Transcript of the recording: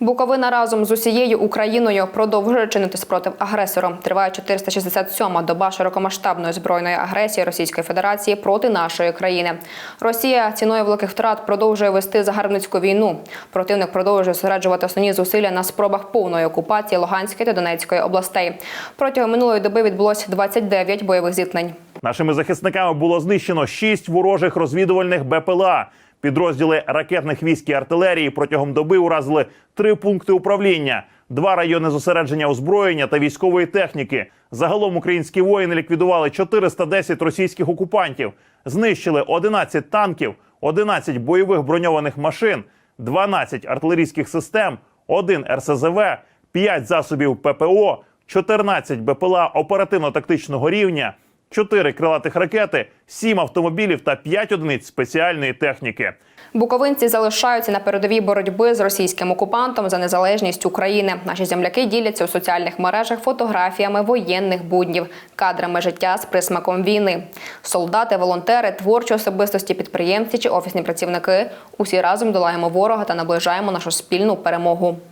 Буковина разом з усією Україною продовжує чинити спротив агресору. Триває 467-ма доба широкомасштабної збройної агресії Російської Федерації проти нашої країни. Росія ціною великих втрат продовжує вести загарбницьку війну. Противник продовжує зосереджувати основні зусилля на спробах повної окупації Луганської та Донецької областей. Протягом минулої доби відбулось 29 бойових зіткнень. Нашими захисниками було знищено шість ворожих розвідувальних БПЛА. Підрозділи ракетних військ і артилерії протягом доби уразили три пункти управління, два райони зосередження озброєння та військової техніки. Загалом українські воїни ліквідували 410 російських окупантів, знищили 11 танків, 11 бойових броньованих машин, 12 артилерійських систем, 1 РСЗВ, 5 засобів ППО, 14 БПЛА оперативно-тактичного рівня. 4 крилатих ракети, 7 автомобілів та 5 одиниць спеціальної техніки. Буковинці залишаються на передовій боротьби з російським окупантом за незалежність України. Наші земляки діляться у соціальних мережах фотографіями воєнних буднів, кадрами життя з присмаком війни. Солдати, волонтери, творчі особистості, підприємці чи офісні працівники усі разом долаємо ворога та наближаємо нашу спільну перемогу.